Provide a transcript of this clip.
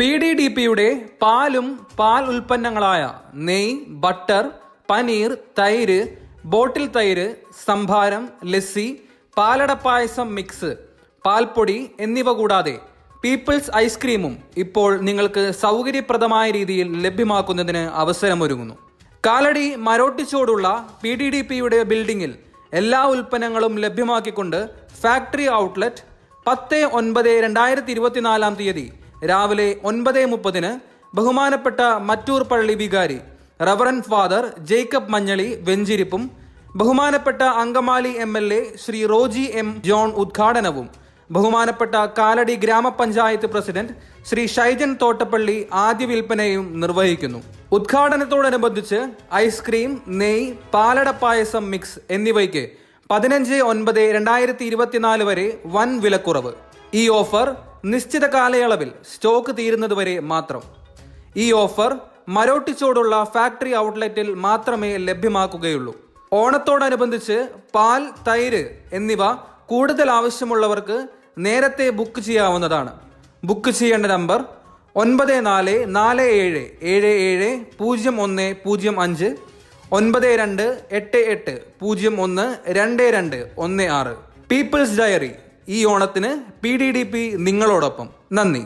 P D D പിയുടെ പാലും പാൽ ഉൽപ്പന്നങ്ങളായ നെയ് ബട്ടർ പനീർ തൈര് ബോട്ടിൽ തൈര് സംഭാരം ലസ്സി പാലട പായസം മിക്സ് പാൽപ്പൊടി എന്നിവ കൂടാതെ പീപ്പിൾസ് ഐസ്ക്രീമും ഇപ്പോൾ നിങ്ങൾക്ക് സൗകര്യപ്രദമായ രീതിയിൽ ലഭ്യമാക്കുന്നതിന് അവസരമൊരുങ്ങുന്നു. കാലടി മരോട്ടിച്ചോടുള്ള പി ഡി ഡി പിയുടെ ബിൽഡിംഗിൽ എല്ലാ ഉൽപ്പന്നങ്ങളും ലഭ്യമാക്കിക്കൊണ്ട് ഫാക്ടറി ഔട്ട്ലെറ്റ് പത്ത് ഒൻപത് രണ്ടായിരത്തി ഇരുപത്തിനാലാം തീയതി രാവിലെ ഒൻപത് മുപ്പതിന് ബഹുമാനപ്പെട്ട മറ്റൂർ പള്ളി വികാരി റവറൻ ഫാദർ ജേക്കബ് മഞ്ഞളി വെഞ്ചിരിപ്പും ബഹുമാനപ്പെട്ട Angamaly M L A Shri Roji M John ഉദ്ഘാടനവും ബഹുമാനപ്പെട്ട കാലടി ഗ്രാമപഞ്ചായത്ത് പ്രസിഡന്റ് ശ്രീ ഷൈജൻ തോട്ടപ്പള്ളി ആദ്യ വിൽപ്പനയും നിർവഹിക്കുന്നു. ഉദ്ഘാടനത്തോടനുബന്ധിച്ച് ഐസ്ക്രീം നെയ് പാലട പായസം മിക്സ് എന്നിവയ്ക്ക് പതിനഞ്ച് ഒൻപത് രണ്ടായിരത്തി ഇരുപത്തിനാല് വരെ വൻ വിലക്കുറവ്. ഈ ഓഫർ നിശ്ചിത കാലയളവിൽ സ്റ്റോക്ക് തീരുന്നതുവരെ മാത്രം. ഈ ഓഫർ മരോട്ടിച്ചോടുള്ള ഫാക്ടറി ഔട്ട്ലെറ്റിൽ മാത്രമേ ലഭ്യമാക്കുകയുള്ളൂ. ഓണത്തോടനുബന്ധിച്ച് പാൽ തൈര് എന്നിവ കൂടുതൽ ആവശ്യമുള്ളവർക്ക് നേരത്തെ ബുക്ക് ചെയ്യാവുന്നതാണ്. ബുക്ക് ചെയ്യേണ്ട നമ്പർ ഒൻപത് നാല് നാല് ഏഴ് ഏഴ് ഏഴ് പൂജ്യം ഒന്ന് പൂജ്യം അഞ്ച് ഒൻപത് രണ്ട് എട്ട് എട്ട് പൂജ്യം ഒന്ന് രണ്ട് രണ്ട് ഒന്ന് ആറ്. പീപ്പിൾസ് ഡയറി ഈ ഓണത്തിന് പി ഡി ഡി പി നിങ്ങളോടൊപ്പം. നന്ദി.